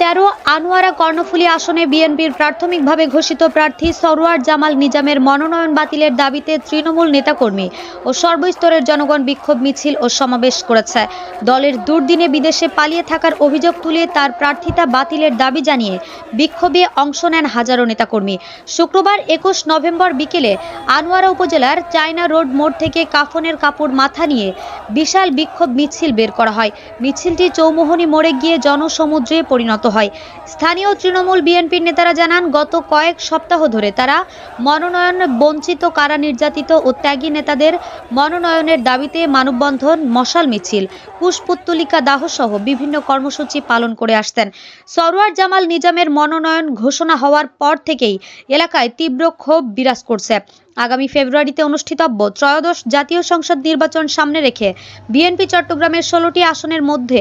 তেরো আনোয়ারা কর্ণফুলী আসনে বিএনপির প্রাথমিকভাবে ঘোষিত প্রার্থী সরোয়ার জামাল নিজামের মনোনয়ন বাতিলের দাবিতে তৃণমূল নেতাকর্মী ও সর্বস্তরের জনগণ বিক্ষোভ মিছিল ও সমাবেশ করেছে। দলের দুর্দিনে বিদেশে পালিয়ে থাকার অভিযোগ তুলে তার প্রার্থিতা বাতিলের দাবি জানিয়ে বিক্ষোভে অংশ নেন হাজারো নেতাকর্মী। শুক্রবার একুশ নভেম্বর বিকেলে আনোয়ারা উপজেলার চায়না রোড মোড় থেকে কাফনের কাপড় মাথা নিয়ে বিশাল বিক্ষোভ মিছিল বের করা হয়। মিছিলটি চৌমোহনী মোড়ে গিয়ে জনসমুদ্রে পরিণত হয়। স্থানীয় তৃণমূল বিএনপির নেতারা জানান, গত কয়েক সপ্তাহ ধরে তারা মনোনয়ন বঞ্চিত কারা নির্যাতিত ও ত্যাগী নেতাদের মনোনয়নের দাবিতে মানববন্ধন, মশাল মিছিল, পুষ্পোত্তলিকা দাহসহ বিভিন্ন কর্মসূচি পালন করে আসতেন সরোয়ার জামাল নিজামের মনোনয়ন ঘোষণা হওয়ার পর থেকেই এলাকায় তীব্র ক্ষোভ বিরাজ করছে। আগামী ফেব্রুয়ারিতে অনুষ্ঠিতব্য ত্রয়োদশ জাতীয় সংসদ নির্বাচন সামনে রেখে বিএনপি চট্টগ্রামের ষোলোটি আসনের মধ্যে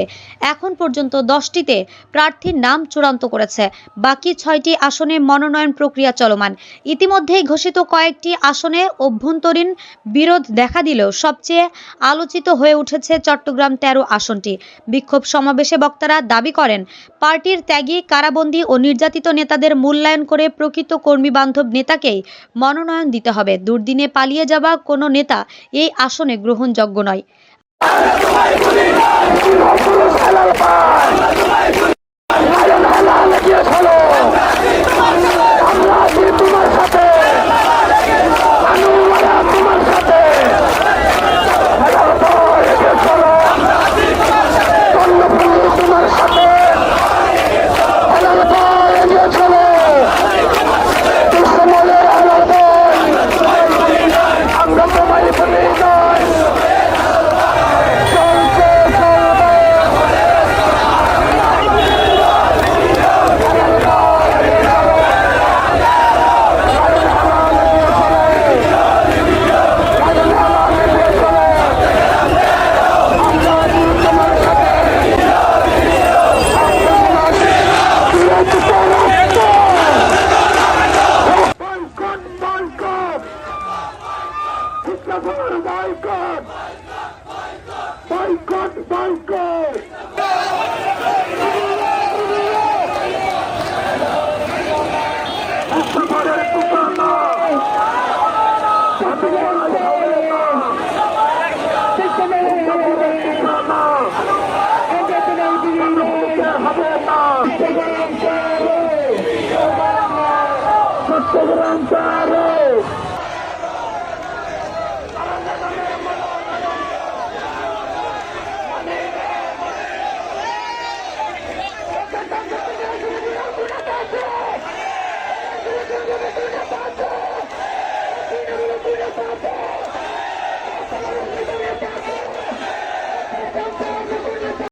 এখন পর্যন্ত দশটিতে প্রার্থীর নাম চূড়ান্ত করেছে। বাকি ছয়টি আসনে মনোনয়ন প্রক্রিয়া চলমান। ইতিমধ্যেই ঘোষিত কয়েকটি আসনে অভ্যন্তরীণ বিরোধ দেখা দিলেও সবচেয়ে আলোচিত হয়ে উঠেছে চট্টগ্রাম তেরো আসনটি। বিক্ষোভ সমাবেশে বক্তারা দাবি করেন, পার্টির ত্যাগী, কারাবন্দী ও নির্যাতিত নেতাদের মূল্যায়ন করে প্রকৃত কর্মী বান্ধব নেতাকেই মনোনয়ন দিতে হবে। দুর্দিনে পালিয়ে যাওয়া কোনো নেতা এই আসনে গ্রহণযোগ্য নয়। মুস্তফার টুকানা! মুস্তফার টুকানা! হবে না! চট্টগ্রাম চারো